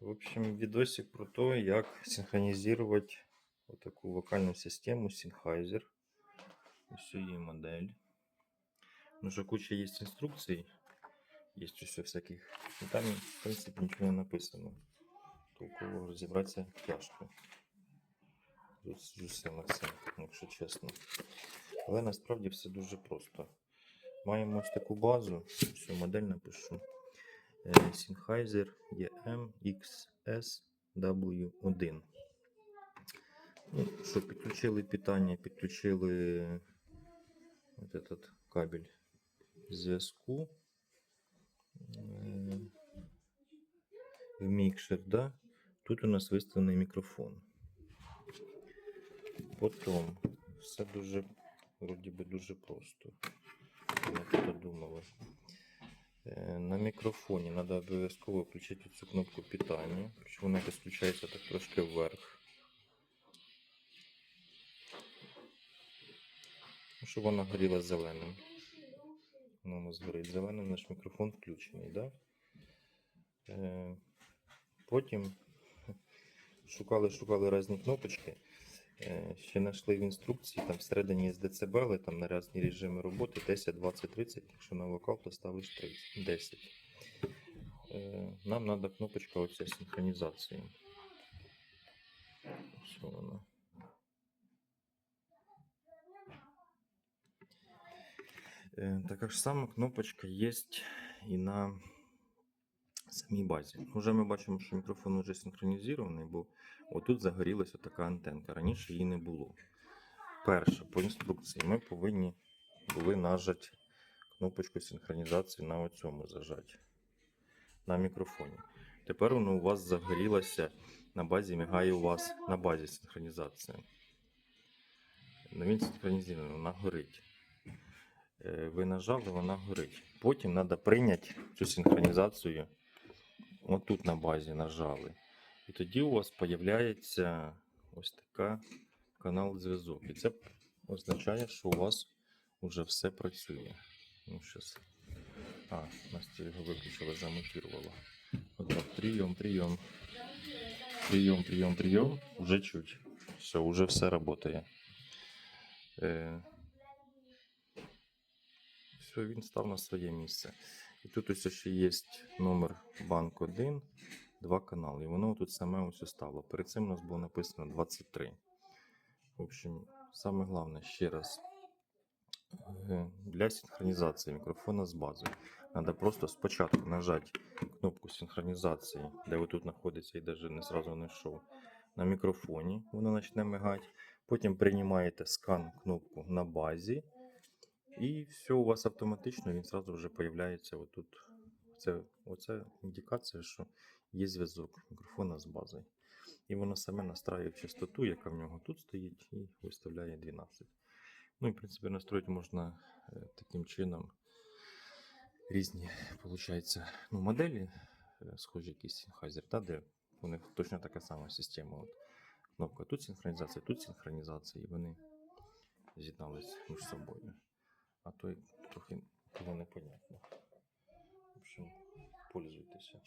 В общем, видосик про то, як синхронізувати отаку вокальну систему Sennheiser. Ось її модель. Ну, що куча є інструкцій, є усе всяких. І там, в принципі, нічого не написано. Толково розібратися тяжко. Тут з усім якщо чесно. Але насправді все дуже просто. Маємо ось таку базу, всю модель напишу. Е, Sennheiser EM-XS-W1. Ну, що, підключили питання, підключили этот кабель зв'язку. Е, В мікшер, да? Тут у нас виставлений мікрофон. Потім все дуже, вроді би, дуже просто. Ми тут думали. Е, На мікрофоні треба обов'язково включити цю кнопку питання. Причому вона якось включається так трошки вверх. Ну, Щоб вона горіла зеленим. Вона у нас горить зеленим, наш мікрофон включений, да? Е, Потім шукали, шукали різні кнопочки. Е, Ще знайшли в інструкції, там всередині є децибели, там на різні режими роботи 10, 20, 30. Якщо на вокал, то ставиш 30, 10. Е, Нам треба кнопочка оця синхронізації. Ось вона. Е, Така ж сама кнопочка є і на самій базі. Уже ми бачимо, що мікрофон вже синхронізований, бо отут загорілася така антенка. Раніше її не було. Перше, по інструкції, ми повинні були нажати кнопочку синхронізації на оцьому зажати. На мікрофоні. Тепер воно у вас загорілося на базі, мігає у вас на базі синхронізація. Ну, він синхронізований, вона горить. Е, Ви нажали, вона горить. Потім треба прийняти цю синхронізацію. Отут на базі нажали. І тоді у вас з'являється ось така канал зв'язок. І це означає, що у вас вже все працює. Ну, щас. А, Настя його виключила, замонтувала. Прийом, прийом. Прийом, прийом, прийом. Уже чуть. Все, уже все працює. Е, все, він став на своє місце. І тут ось ще є номер банк 1, два канали. І воно тут саме ось стало. Перед цим у нас було написано 23. В общем, саме головне, ще раз. Е, Для синхронізації мікрофона з базою. Треба просто спочатку нажати кнопку синхронізації, де ви тут знаходиться і навіть не зразу знайшов. На мікрофоні воно почне мигати. Потім приймаєте скан кнопку на базі. І все у вас автоматично, він зразу вже появляється отут. Це, оце індикація, що є зв'язок мікрофона з базою. І воно саме настраює частоту, яка в нього тут стоїть, і виставляє 12. Ну і в принципі настроїти можна таким чином різні, виходить, ну, моделі, е, схожі якісь та, де у них точно така сама система. От, кнопка тут синхронізація, тут синхронізація, і вони з'єднались між собою а то трохи було непонятно. В общем, пользуйтеся.